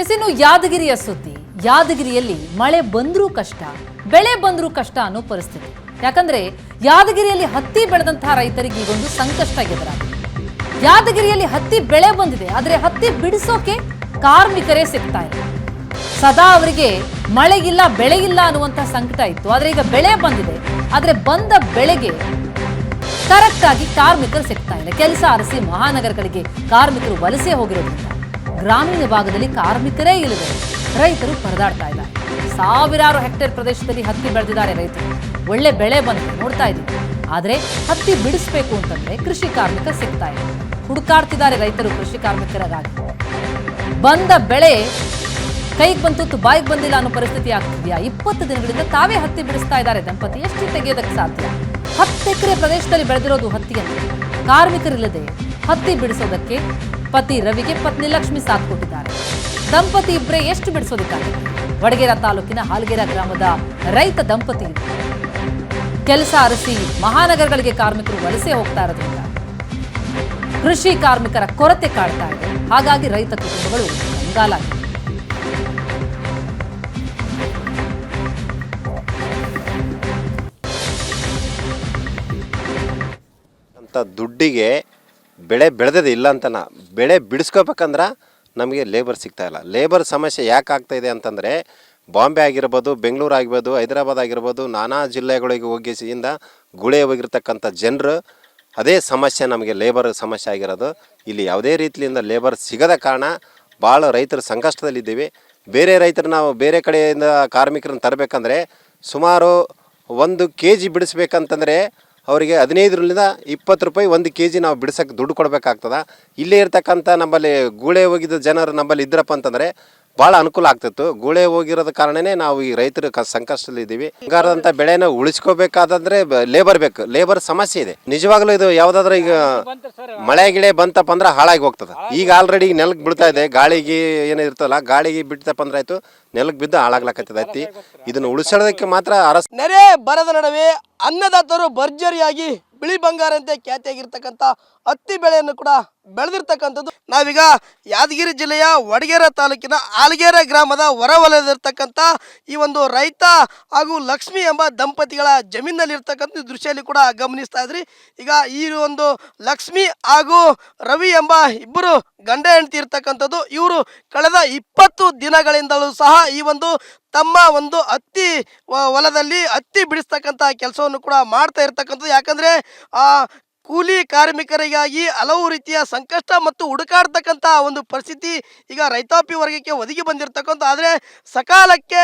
S, ಇನ್ನು ಯಾದಗಿರಿಯ ಸುದ್ದಿ. ಯಾದಗಿರಿಯಲ್ಲಿ ಮಳೆ ಬಂದರೂ ಕಷ್ಟ, ಬೆಳೆ ಬಂದರೂ ಕಷ್ಟ ಅನ್ನೋ ಪರಿಸ್ಥಿತಿ. ಯಾಕಂದ್ರೆ ಯಾದಗಿರಿಯಲ್ಲಿ ಹತ್ತಿ ಬೆಳೆದಂತಹ ರೈತರಿಗೆ ಈಗೊಂದು ಸಂಕಷ್ಟ ಎದುರಾಗಿದೆ. ಯಾದಗಿರಿಯಲ್ಲಿ ಹತ್ತಿ ಬೆಳೆ ಬಂದಿದೆ, ಆದರೆ ಹತ್ತಿ ಬಿಡಿಸೋಕೆ ಕಾರ್ಮಿಕರೇ ಸಿಗ್ತಾ ಇಲ್ಲ. ಸದಾ ಅವರಿಗೆ ಮಳೆ ಇಲ್ಲ ಬೆಳೆ ಇಲ್ಲ ಅನ್ನುವಂತಹ ಸಂಕಟ ಇತ್ತು. ಆದರೆ ಈಗ ಬೆಳೆ ಬಂದಿದೆ, ಆದರೆ ಬಂದ ಬೆಳೆಗೆ ಕರೆಕ್ಟ್ ಆಗಿ ಕಾರ್ಮಿಕರು ಸಿಗ್ತಾ ಇಲ್ಲ. ಕೆಲಸ ಅರಸಿ ಮಹಾನಗರಗಳಿಗೆ ಕಾರ್ಮಿಕರು ವಲಸೆ ಹೋಗಿರೋದ್ರಿಂದ. ಗ್ರಾಮೀಣ ಭಾಗದಲ್ಲಿ ಕಾರ್ಮಿಕರೇ ಇಲ್ಲದೆ ರೈತರು ಪರದಾಡ್ತಾ ಇಲ್ಲ ಸಾವಿರಾರು ಹೆಕ್ಟೇರ್ ಪ್ರದೇಶದಲ್ಲಿ ಹತ್ತಿ ಬೆಳೆದಿದ್ದಾರೆ ರೈತರು. ಒಳ್ಳೆ ಬೆಳೆ ಬಂದು ನೋಡ್ತಾ ಇದ್ದೀವಿ. ಆದರೆ ಹತ್ತಿ ಬಿಡಿಸಬೇಕು ಅಂತಂದ್ರೆ ಕೃಷಿ ಕಾರ್ಮಿಕ ಸಿಗ್ತಾ ಇಲ್ಲ. ಹುಡುಕಾಡ್ತಿದ್ದಾರೆ ರೈತರು ಕೃಷಿ ಕಾರ್ಮಿಕರಿಗಾಗಿ. ಬಂದ ಬೆಳೆ ಕೈಗೆ ಬಂತು ಬಾಯಿಗೆ ಬಂದಿಲ್ಲ ಅನ್ನೋ ಪರಿಸ್ಥಿತಿ ಆಗ್ತಿದೆಯಾ? ಇಪ್ಪತ್ತು ದಿನಗಳಿಂದ ತಾವೇ ಹತ್ತಿ ಬಿಡಿಸ್ತಾ ಇದ್ದಾರೆ ದಂಪತಿ. ಎಷ್ಟು ತೆಗೆಯೋದಕ್ಕೆ ಸಾಧ್ಯ? ಹತ್ತು ಎಕರೆ ಪ್ರದೇಶದಲ್ಲಿ ಬೆಳೆದಿರೋದು ಹತ್ತಿಯನ್ನು ಕಾರ್ಮಿಕರಿಲ್ಲದೆ ಹತ್ತಿ ಬಿಡಿಸೋದಕ್ಕೆ ಪತಿ ರವಿಗೆ ಪತ್ನಿ ಲಕ್ಷ್ಮಿ ಸಾಥ್ ಕೊಟ್ಟಿದ್ದಾರೆ. ದಂಪತಿ ಇಬ್ಬರೇ ಎಷ್ಟು ಬಿಡಿಸೋದಕ್ಕಾಗಿ ವಡಗೇರ ತಾಲೂಕಿನ ಹಾಲ್ಗೇರ ಗ್ರಾಮದ ರೈತ ದಂಪತಿ. ಕೆಲಸ ಅರಸಿ ಮಹಾನಗರಗಳಿಗೆ ಕಾರ್ಮಿಕರು ವಲಸೆ ಹೋಗ್ತಾ ಇರೋದ್ರಿಂದ ಕೃಷಿ ಕಾರ್ಮಿಕರ ಕೊರತೆ ಕಾಡ್ತಾ ಇದೆ. ಹಾಗಾಗಿ ರೈತ ಕುಟುಂಬಗಳು ಕಂಗಾಲಾಗಿವೆ ದುಡ್ಡಿಗೆ ಬೆಳೆ ಬೆಳೆದದೆ ಇಲ್ಲ ಅಂತನ ಬೆಳೆ ಬಿಡಿಸ್ಕೋಬೇಕಂದ್ರೆ ನಮಗೆ ಲೇಬರ್ ಸಿಗ್ತಾ ಇಲ್ಲ. ಲೇಬರ್ ಸಮಸ್ಯೆ ಯಾಕೆ ಇದೆ ಅಂತಂದರೆ, ಬಾಂಬೆ ಆಗಿರ್ಬೋದು, ಬೆಂಗಳೂರು ಆಗಿರ್ಬೋದು, ಹೈದರಾಬಾದ್ ಆಗಿರ್ಬೋದು, ನಾನಾ ಜಿಲ್ಲೆಗಳಿಗೆ ಹೋಗಿಸಿಯಿಂದ ಗುಳೆ ಹೋಗಿರ್ತಕ್ಕಂಥ ಜನರು ಅದೇ ಸಮಸ್ಯೆ ನಮಗೆ ಲೇಬರ್ ಸಮಸ್ಯೆ ಆಗಿರೋದು. ಇಲ್ಲಿ ಯಾವುದೇ ರೀತಿಯಿಂದ ಲೇಬರ್ ಸಿಗದ ಕಾರಣ ಭಾಳ ರೈತರು ಸಂಕಷ್ಟದಲ್ಲಿದ್ದೀವಿ. ಬೇರೆ ರೈತರು ನಾವು ಬೇರೆ ಕಡೆಯಿಂದ ಕಾರ್ಮಿಕರನ್ನು ತರಬೇಕಂದ್ರೆ ಸುಮಾರು ಒಂದು ಕೆ ಜಿ ಬಿಡಿಸ್ಬೇಕಂತಂದರೆ ಅವರಿಗೆ ಹದಿನೈದರಿಂದ ಇಪ್ಪತ್ತು ರೂಪಾಯಿ ಒಂದು ಕೆ ಜಿ ನಾವು ಬಿಡ್ಸಕ್ಕೆ ದುಡ್ಡು ಕೊಡಬೇಕಾಗ್ತದ. ಇಲ್ಲೇ ಇರ್ತಕ್ಕಂಥ ನಮ್ಮಲ್ಲಿ ಗೂಳೆ ಹೋಗಿದ್ದ ಜನರು ನಮ್ಮಲ್ಲಿ ಇದ್ರಪ್ಪ ಅಂತಂದರೆ ಭಾಳ ಅನುಕೂಲ ಆಗ್ತಿತ್ತು. ಗೂಳೆ ಹೋಗಿರೋದ ಕಾರಣನೇ ನಾವು ಈ ರೈತರು ಕ ಸಂಕಷ್ಟದಲ್ಲಿದ್ದೀವಿ ಬಂಗಾರದಂಥ ಬೆಳೆನ ಉಳಿಸ್ಕೋಬೇಕಾದಂದ್ರೆ ಲೇಬರ್ ಬೇಕು. ಲೇಬರ್ ಸಮಸ್ಯೆ ಇದೆ. ನಿಜವಾಗ್ಲೂ ಇದು ಯಾವುದಾದ್ರೂ ಈಗ ಮಳೆ ಗಿಳೆ ಬಂತಪ್ಪ ಅಂದ್ರೆ ಹಾಳಾಗಿ ಹೋಗ್ತದೆ. ಈಗ ಆಲ್ರೆಡಿ ನೆಲಕ್ಕೆ ಬೀಳ್ತಾ ಇದೆ. ಗಾಳಿಗೆ ಏನಿರ್ತಲ್ಲ ಗಾಳಿಗೆ ಬಿಡ್ತಪ್ಪ ಅಂದ್ರೆ ಆಯ್ತು ನೆಲಕ್ಕೆ ಬಿದ್ದು ಹಾಳಾಗ್ಲಕತ್ತದ ಅತ್ತಿ ಇದನ್ನು ಉಳಿಸೋದಕ್ಕೆ ಮಾತ್ರ ಅರಸ್ ನೆರೆ ಬರದ ನಡುವೆ ಅನ್ನದಾತರು ಭರ್ಜರಿಯಾಗಿ ಬಿಳಿ ಬಂಗಾರಂತೆ ಖ್ಯಾತಿಯಾಗಿರ್ತಕ್ಕಂಥ ಹತ್ತಿ ಬೆಳೆಯನ್ನು ಕೂಡ ಬೆಳೆದಿರ್ತಕ್ಕಂಥದ್ದು. ನಾವೀಗ ಯಾದಗಿರಿ ಜಿಲ್ಲೆಯ ವಡಗೇರ ತಾಲೂಕಿನ ಆಲಗೇರ ಗ್ರಾಮದ ಹೊರವಲಯದಲ್ಲಿರ್ತಕ್ಕಂಥ ಈ ಒಂದು ರೈತ ಹಾಗೂ ಲಕ್ಷ್ಮಿ ಎಂಬ ದಂಪತಿಗಳ ಜಮೀನಲ್ಲಿರ್ತಕ್ಕಂಥ ದೃಶ್ಯದಲ್ಲಿ ಕೂಡ ಗಮನಿಸ್ತಾ ಇದ್ರಿ. ಈಗ ಈ ಒಂದು ಲಕ್ಷ್ಮಿ ಹಾಗೂ ರವಿ ಎಂಬ ಇಬ್ಬರು ಗಂಡ ಹೆಂಡತಿ ಇರ್ತಕ್ಕಂಥದ್ದು. ಇವರು ಕಳೆದ ಇಪ್ಪತ್ತು ದಿನಗಳಿಂದಲೂ ಸಹ ಈ ಒಂದು ತಮ್ಮ ಒಂದು ಹತ್ತಿ ವ- ಹೊಲದಲ್ಲಿ ಹತ್ತಿ ಬಿಡಿಸ್ತಕ್ಕಂಥ ಕೆಲಸವನ್ನು ಕೂಡ ಮಾಡ್ತಾ ಇರ್ತಕ್ಕಂಥದ್ದು. ಯಾಕಂದರೆ ಕೂಲಿ ಕಾರ್ಮಿಕರಿಗಾಗಿ ಹಲವು ರೀತಿಯ ಸಂಕಷ್ಟ ಮತ್ತು ಹುಡುಕಾಡ್ತಕ್ಕಂಥ ಒಂದು ಪರಿಸ್ಥಿತಿ ಈಗ ರೈತಾಪಿ ವರ್ಗಕ್ಕೆ ಒದಗಿ ಬಂದಿರತಕ್ಕಂಥ. ಆದರೆ ಸಕಾಲಕ್ಕೆ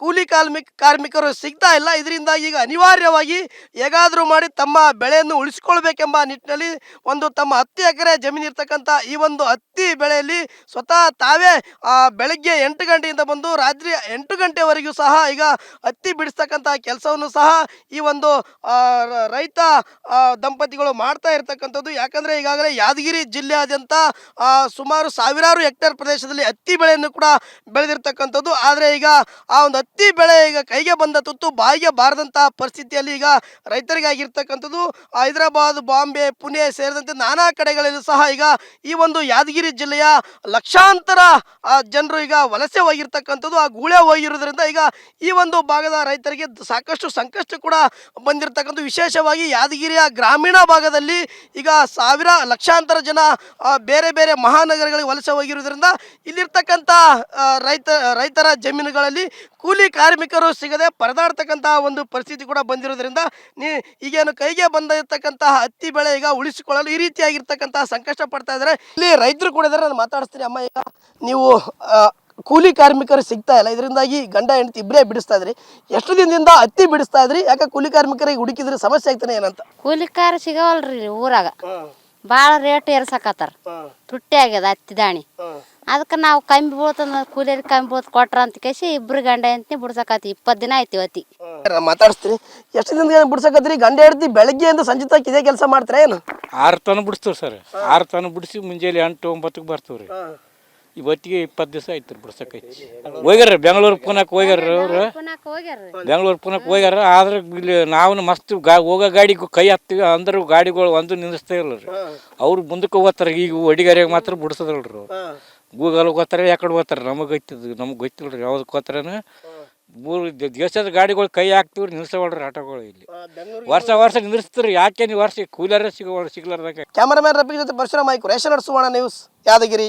ಕೂಲಿ ಕಾರ್ಮಿಕ, ಕಾರ್ಮಿಕರು ಸಿಗ್ತಾ ಇಲ್ಲ. ಇದರಿಂದ ಈಗ ಅನಿವಾರ್ಯವಾಗಿ ಹೇಗಾದರೂ ಮಾಡಿ ತಮ್ಮ ಬೆಳೆಯನ್ನು ಉಳಿಸ್ಕೊಳ್ಬೇಕೆಂಬ ನಿಟ್ಟಿನಲ್ಲಿ ಒಂದು ತಮ್ಮ ಹತ್ತು ಎಕರೆ ಜಮೀನು ಇರ್ತಕ್ಕಂಥ ಈ ಒಂದು ಹತ್ತಿ ಬೆಳೆಯಲ್ಲಿ ಸ್ವತಃ ತಾವೇ ಬೆಳಗ್ಗೆ ಎಂಟು ಗಂಟೆಯಿಂದ ಬಂದು ರಾತ್ರಿ ಎಂಟು ಗಂಟೆವರೆಗೂ ಸಹ ಈಗ ಹತ್ತಿ ಬಿಡಿಸ್ತಕ್ಕಂಥ ಕೆಲಸವನ್ನು ಸಹ ಈ ಒಂದು ರೈತ ದಂಪತಿಗಳು ಮಾಡ್ತಾ ಇರ್ತಕ್ಕಂಥದ್ದು. ಯಾಕಂದ್ರೆ ಈಗಾಗಲೇ ಯಾದಗಿರಿ ಜಿಲ್ಲೆಯಾದ್ಯಂತ ಸುಮಾರು ಸಾವಿರಾರು ಹೆಕ್ಟೇರ್ ಪ್ರದೇಶದಲ್ಲಿ ಹತ್ತಿ ಬೆಳೆಯನ್ನು ಕೂಡ ಬೆಳೆದಿರ್ತಕ್ಕಂಥದ್ದು. ಆದರೆ ಈಗ ಆ ಒಂದು ಹತ್ತಿ ಬೆಳೆ ಈಗ ಕೈಗೆ ಬಂದ ತುತ್ತು ಬಾಯಿಗೆ ಬಾರದಂತಹ ಪರಿಸ್ಥಿತಿಯಲ್ಲಿ ಈಗ ರೈತರಿಗಾಗಿರ್ತಕ್ಕಂಥದ್ದು. ಹೈದರಾಬಾದ್, ಬಾಂಬೆ, ಪುಣೆ ಸೇರಿದಂತೆ ನಾನಾ ಕಡೆಗಳಲ್ಲಿ ಸಹ ಈಗ ಈ ಒಂದು ಯಾದಗಿರಿ ಜಿಲ್ಲೆಯ ಲಕ್ಷಾಂತರ ಜನರು ಈಗ ವಲಸೆ ಹೋಗಿರ್ತಕ್ಕಂಥದ್ದು. ಆ ಗೂಳೆ ಹೋಗಿರೋದ್ರಿಂದ ಈಗ ಈ ಒಂದು ಭಾಗದ ರೈತರಿಗೆ ಸಾಕಷ್ಟು ಸಂಕಷ್ಟ ಕೂಡ ಬಂದಿರತಕ್ಕಂಥ ವಿಶೇಷವಾಗಿ ಯಾದಗಿರಿಯ ಗ್ರಾಮೀಣ ಭಾಗದಲ್ಲಿ ಈಗ ಸಾವಿರ ಲಕ್ಷಾಂತರ ಜನ ಬೇರೆ ಬೇರೆ ಮಹಾನಗರಗಳಿಗೆ ವಲಸೆ ಹೋಗಿರೋದ್ರಿಂದ ಇಲ್ಲಿರ್ತಕ್ಕಂಥ ರೈತ, ರೈತರ ಜಮೀನುಗಳಲ್ಲಿ ಕೂಲಿ ಕಾರ್ಮಿಕರು ಸಿಗದೆ ಪರದಾಡ್ತಕ್ಕಂಥ ಒಂದು ಪರಿಸ್ಥಿತಿ ಕೂಡ ಬಂದಿರೋದ್ರಿಂದ ನೀ, ಈಗೇನು ಕೈಗೆ ಬಂದಿರತಕ್ಕಂತಹ ಹತ್ತಿ ಬೆಳೆ ಈಗ ಉಳಿಸಿಕೊಳ್ಳಲು ಈ ರೀತಿಯಾಗಿರ್ತಕ್ಕಂತಹ ಸಂಕಷ್ಟ ಪಡ್ತಾ ಇದ್ದಾರೆ. ಇಲ್ಲಿ ರೈತರು ಕೂಡ ಇದ್ದಾರೆ, ನಾನು ಮಾತಾಡಿಸ್ತೀನಿ. ಅಮ್ಮ, ಈಗ ನೀವು ಕೂಲಿ ಕಾರ್ಮಿಕರು ಸಿಗ್ತಾ ಇಲ್ಲ. ಇದರಿಂದಾಗಿ ಗಂಡ ಹೆಂಡತಿ ಇಬ್ಬರೇ ಬಿಡಿಸ್ತಾ ಇದ್ರಿ. ಎಷ್ಟು ದಿನದಿಂದ ಹತ್ತಿ ಬಿಡಿಸ್ತಾ ಇದ್ರಿ? ಯಾಕೆ ಕೂಲಿ ಕಾರ್ಮಿಕರಿಗೆ ಹುಡುಕಿದ್ರೆ ಸಮಸ್ಯೆ ಆಗ್ತಾನೆ ಏನಂತ? ಕೂಲಿ ಕಾರ್ ಸಿಗವಲ್ರಿ ಊರಾಗ. ಭಾಳ ರೇಟ್ ಏರ್ಸಕತ್ತಾರ. ತುಟ್ಟಿ ಆಗ್ಯದ ಹತ್ತಿ ದಾಣಿ. ಅದಕ್ಕೆ ನಾವು ಕಂಬಿ ಬೀಳ್ತದ ಕೂಲಿಯರ್ ಕಂಬಿ ಬೀಳ್ತ ಕೊಟ್ರ ಅಂತ ಕೇಸಿ ಇಬ್ರು ಗಂಡ ಹೆಂಡತಿ ಬಿಡ್ಸಕತ್ತಿ ಇಪ್ಪತ್ತು ದಿನ ಆಯ್ತು ಇವತ್ತಿ. ಮಾತಾಡಿಸ್ತೀರಿ ಎಷ್ಟು ದಿನದಿಂದ ಬಿಡ್ಸಕತ್ರಿ ಗಂಡ ಹೆಂಡತಿ ಬೆಳಗ್ಗೆಯಿಂದ ಸಂಜೆ ತನಕ ಇದೇ ಕೆಲಸ ಮಾಡ್ತಾರೆ ಏನು? ಆರು ತನ ಬಿಡಿಸ್ತೀವಿ ಸರ್. ಆರು ತನ ಬಿಡಿಸಿ ಮುಂಜಾನೆ ಎಂಟು ಒಂಬತ್ತಕ್ಕೆ ಬರ್ತೀವಿ ರೀ ಇವತ್ತಿಗೆ ಇಪ್ಪತ್ತು ದಿವಸ ಆಯ್ತು ರೀ ಬಿಡ್ಸಕ್ಕೈತಿ ಹೋಗ್ಯಾರ ಬೆಂಗಳೂರು ಪುನಕ್ಕೆ ಹೋಗ್ಯಾರ ಅವರು. ಬೆಂಗಳೂರು ಪುನಕ್ಕೆ ಹೋಗ್ಯಾರ ಆದ್ರೆ ಇಲ್ಲಿ ನಾವು ಮಸ್ತ್ ಗಾ ಹೋಗೋ ಗಾಡಿಗೆ ಕೈ ಹತ್ತೀವಿ ಅಂದ್ರೆ ಗಾಡಿಗಳು ಒಂದು ನಿಲ್ಲಿಸ್ತಾ ಇಲ್ಲ ರೀ. ಅವ್ರು ಮುಂದಕ್ಕೆ ಹೋಗ್ತಾರೆ ಈಗ ಅಡಿಗಾರಿಗೆ ಮಾತ್ರ ಬಿಡಿಸೋದಲ್ರಿ ಅವ್ರು. ಗೂಗಲ್ ಹೋಗ್ತಾರೆ ಯಾಕಡೆ ಹೋಗ್ತಾರೆ ನಮಗೆ ಗೊತ್ತಿದ್ದು ನಮ್ಗೆ ಗೊತ್ತಿಲ್ಲ ರೀ ಯಾವ್ದಕ್ಕೆ ಹೋಗ್ತಾರೇನು. ಮೂರು ದೇಶದ ಗಾಡಿಗಳು ಕೈ ಹಾಕ್ತಿವ್ರಿ ನಿಲ್ಸವಲ್ರಿ ಆಟೋಗಳು ಇಲ್ಲಿ. ವರ್ಷ ವರ್ಷ ನಿಲ್ಲಿಸ್ತೀರಿ ಯಾಕೆ ನೀವು ವರ್ಷ ಕೂಲರ್ ಸಿಗೋ ಸಿಗ್ಲಾರ್ದಾಗ. ಕ್ಯಾಮರಾಮನ್ ರಫಿ ಜೊತೆ ಪರಶುರಾಮ್ ಆಯ್ಕು ರೇಷನ್ Suvarna news Yadgiri.